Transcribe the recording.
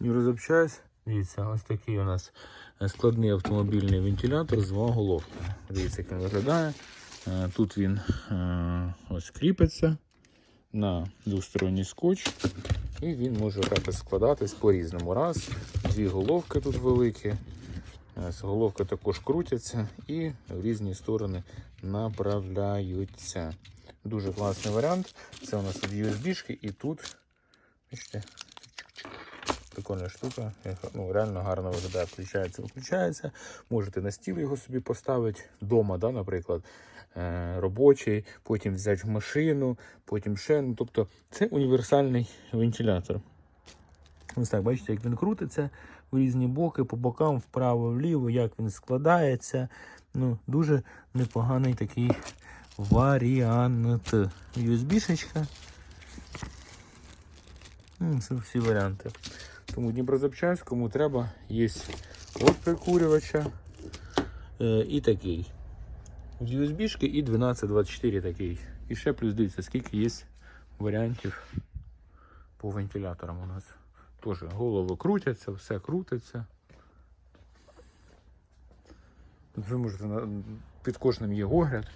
Розобщаюсь. Дивіться, ось такий у нас е, складний автомобільний вентилятор з головкою. Дивіться, як він виглядає. Е, Тут він е, ось кріпиться на двосторонній скотч. І він може складатись по-різному. Раз, дві головки тут великі. Головки також крутяться і в різні сторони направляються. Дуже класний варіант. Це у нас тут USB-шки і тут. Бачите, прикольна штука. Ну, реально гарно виглядає. Включається, виключається. Можете на стіл його собі поставити вдома, да, наприклад, е, робочий, потім взяти в машину, потім ще. Ну, тобто це універсальний вентилятор. Ось так, бачите, як він крутиться в різні боки, по бокам, вправо, вліво, як він складається. Ну, дуже непоганий такий варіант. USB-шечка. Це всі варіанти. Тому Дніпрозапчасть, кому треба, є от прикурювача е, і такий. USB-шки і 1224 такий. І ще плюс дивіться, скільки є варіантів по вентиляторам у нас. Теж голови крутяться, все крутиться. Ви можете під кожним є огляд.